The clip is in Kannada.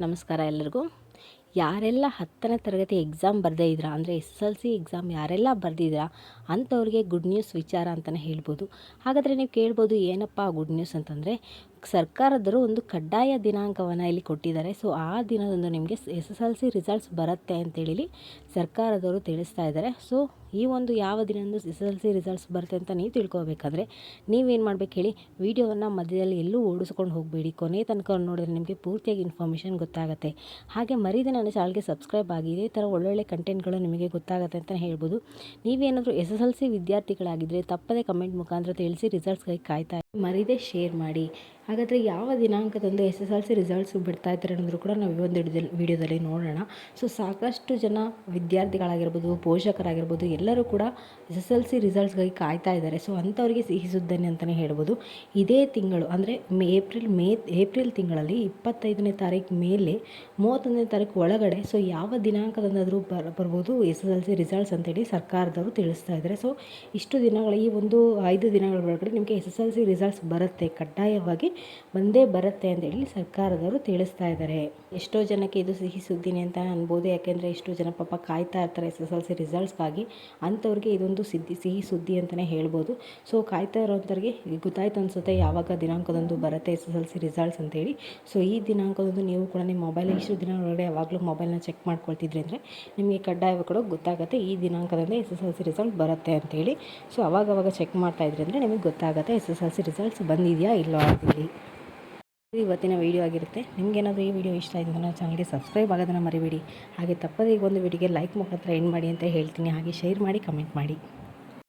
ನಮಸ್ಕಾರ ಎಲ್ಲರಿಗೂ. ಯಾರೆಲ್ಲ ಹತ್ತನೇ ತರಗತಿ ಎಕ್ಸಾಮ್ ಬರದೇ ಇದ್ರಾ? ಅಂದರೆ ಎಸ್ ಎಲ್ ಸಿ ಎಕ್ಸಾಮ್ ಯಾರೆಲ್ಲ ಬರೆದಿದ್ದೀರಾ ಅಂಥವ್ರಿಗೆ ಗುಡ್ ನ್ಯೂಸ್ ವಿಚಾರ ಅಂತಲೇ ಹೇಳ್ಬೋದು. ಹಾಗಾದರೆ ನೀವು ಕೇಳ್ಬೋದು, ಏನಪ್ಪ ಗುಡ್ ನ್ಯೂಸ್ ಅಂತಂದರೆ, ಸರ್ಕಾರದವರು ಒಂದು ಕಡ್ಡಾಯ ದಿನಾಂಕವನ್ನು ಇಲ್ಲಿ ಕೊಟ್ಟಿದ್ದಾರೆ. ಸೊ ಆ ದಿನದಂದು ನಿಮಗೆ S S L C results ಬರುತ್ತೆ ಅಂತೇಳಿ ಸರ್ಕಾರದವರು ತಿಳಿಸ್ತಾ ಇದ್ದಾರೆ. ಸೊ ಈ ಒಂದು ಯಾವ ದಿನದಂದು S S L C results ಬರುತ್ತೆ ಅಂತ ನೀವು ತಿಳ್ಕೊಬೇಕಾದ್ರೆ, ನೀವೇನು ಮಾಡಬೇಕು ಹೇಳಿ, ವಿಡಿಯೋವನ್ನು ಮಧ್ಯದಲ್ಲಿ ಎಲ್ಲೂ ಓಡಿಸ್ಕೊಂಡು ಹೋಗಬೇಡಿ. ಕೊನೆ ತನಕ ನೋಡಿದ್ರೆ ನಿಮಗೆ ಪೂರ್ತಿಯಾಗಿ ಇನ್ಫಾರ್ಮೇಷನ್ ಗೊತ್ತಾಗುತ್ತೆ. ಹಾಗೆ ಮರೀದೆ ನನ್ನ ಚಾನಲ್ಗೆ ಸಬ್ಸ್ಕ್ರೈಬ್ ಆಗಿ, ಇದೇ ಥರ ಒಳ್ಳೊಳ್ಳೆ ಕಂಟೆಂಟ್ಗಳು ನಿಮಗೆ ಗೊತ್ತಾಗುತ್ತೆ ಅಂತ ಹೇಳ್ಬೋದು. ನೀವೇನಾದರೂ ಎಸ್ ಎಸ್ ಎಲ್ ಸಿ ವಿದ್ಯಾರ್ಥಿಗಳಾಗಿದ್ದರೆ ತಪ್ಪದೇ ಕಮೆಂಟ್ ಮುಖಾಂತರ ತಿಳಿಸಿ, ರಿಸಲ್ಟ್ಸ್ಗಾಗಿ ಕಾಯ್ತಾ ಮರೀದೆ ಶೇರ್ ಮಾಡಿ. ಹಾಗಾದರೆ ಯಾವ ದಿನಾಂಕದಂದು S S L C results ಬಿಡ್ತಾ ಇದ್ದಾರೆ ಅನ್ನೋದ್ರು ಕೂಡ ನಾವು ಈ ಒಂದು ವಿಡಿಯೋದಲ್ಲಿ ನೋಡೋಣ. ಸೊ ಸಾಕಷ್ಟು ಜನ ವಿದ್ಯಾರ್ಥಿಗಳಾಗಿರ್ಬೋದು, ಪೋಷಕರಾಗಿರ್ಬೋದು ಎಲ್ಲರೂ ಕೂಡ ಎಸ್ ಎಸ್ ಎಲ್ ಸಿ ರಿಸಲ್ಟ್ಸ್ಗಾಗಿ ಕಾಯ್ತಾ ಇದ್ದಾರೆ. ಸೊ ಅಂಥವ್ರಿಗೆ ಸಿಹಿಸುದ್ದನೆ ಅಂತಲೇ ಹೇಳ್ಬೋದು. ಇದೇ ತಿಂಗಳು ಅಂದರೆ ಮೇ, ಏಪ್ರಿಲ್ ಮೇ, ಏಪ್ರಿಲ್ ತಿಂಗಳಲ್ಲಿ ಇಪ್ಪತ್ತೈದನೇ ತಾರೀಕು ಮೇಲೆ ಮೂವತ್ತೊಂದನೇ ತಾರೀಕು ಒಳಗಡೆ ಸೊ ಯಾವ ದಿನಾಂಕದಂದಾದರೂ ಬರ ಬರ್ಬೋದು S S L C results ಅಂತೇಳಿ ಸರ್ಕಾರದವರು ತಿಳಿಸ್ತಾ ಇದ್ದಾರೆ. ಸೊ ಇಷ್ಟು ದಿನಗಳ ಈ ಒಂದು ಐದು ದಿನಗಳ ಒಳಗಡೆ ನಿಮಗೆ S S L C results ಬರುತ್ತೆ. ಕಡ್ಡಾಯವಾಗಿ ಬಂದೇ ಬರುತ್ತೆ ಅಂತ ಹೇಳಿ ಸರ್ಕಾರದವರು ತಿಳಿಸ್ತಾ ಇದ್ದಾರೆ. ಎಷ್ಟೋ ಜನಕ್ಕೆ ಇದು ಸಿಹಿ ಸುದ್ದಿನಿ ಅಂತ ಅನ್ಬೋದು. ಯಾಕೆಂದರೆ ಎಷ್ಟೋ ಜನ ಪಾಪ ಕಾಯ್ತಾ ಇರ್ತಾರೆ ಎಸ್ ಎಸ್ ಎಲ್ ಸಿ ರಿಸಲ್ಟ್ಸ್ಗಾಗಿ ಅಂಥವ್ರಿಗೆ ಇದೊಂದು ಸಿದ್ದಿ, ಸಿಹಿ ಸುದ್ದಿ ಅಂತಲೇ ಹೇಳ್ಬೋದು. ಸೊ ಕಾಯ್ತಾ ಇರೋಂಥವ್ರಿಗೆ ಗೊತ್ತಾಯ್ತು ಅನಿಸುತ್ತೆ. ಯಾವಾಗ ದಿನಾಂಕದಂದು ಬರುತ್ತೆ S S L C results ಅಂತೇಳಿ ಸೊ ಈ ದಿನಾಂಕದಂದು ನೀವು ಕೂಡ ನಿಮ್ಮ ಮೊಬೈಲ್ ಇಷ್ಟು ದಿನ ಒಳಗಡೆ ಯಾವಾಗಲೂ ಮೊಬೈಲ್ನ ಚೆಕ್ ಮಾಡ್ಕೊಳ್ತಿದ್ರಿ ಅಂದರೆ ನಿಮಗೆ ಕಡ್ಡಾಯವಾಗಿ ಕೂಡ ಗೊತ್ತಾಗುತ್ತೆ. ಈ ದಿನಾಂಕದಂದೇ S S L C result ಬರುತ್ತೆ ಅಂತೇಳಿ ಸೊ ಅವಾಗವಾಗ ಚೆಕ್ ಮಾಡ್ತಾ ಇದ್ರಿ ಅಂದರೆ ನಿಮಗೆ ಗೊತ್ತಾಗುತ್ತೆ S S L C results ಬಂದಿದೆಯಾ ಇಲ್ಲೋ ಅಂತೇಳಿ. ಇವತ್ತಿನ ವೀಡಿಯೋ ಆಗಿರುತ್ತೆ. ನಿಮಗೇನಾದರೂ ಈ ವಿಡಿಯೋ ಇಷ್ಟ ಆಯಿತು ನನ್ನ ಚಾನಲ್ಗೆ ಸಬ್ಸ್ಕ್ರೈಬ್ ಆಗೋದನ್ನು ಮರಿಬೇಡಿ. ಹಾಗೆ ತಪ್ಪದೇ ಒಂದು ವಿಡಿಯೋಗೆ ಲೈಕ್ ಮುಖಾಂತರ ಎಂಡ್ ಮಾಡಿ ಅಂತ ಹೇಳ್ತೀನಿ. ಹಾಗೆ ಶೇರ್ ಮಾಡಿ ಕಮೆಂಟ್ ಮಾಡಿ.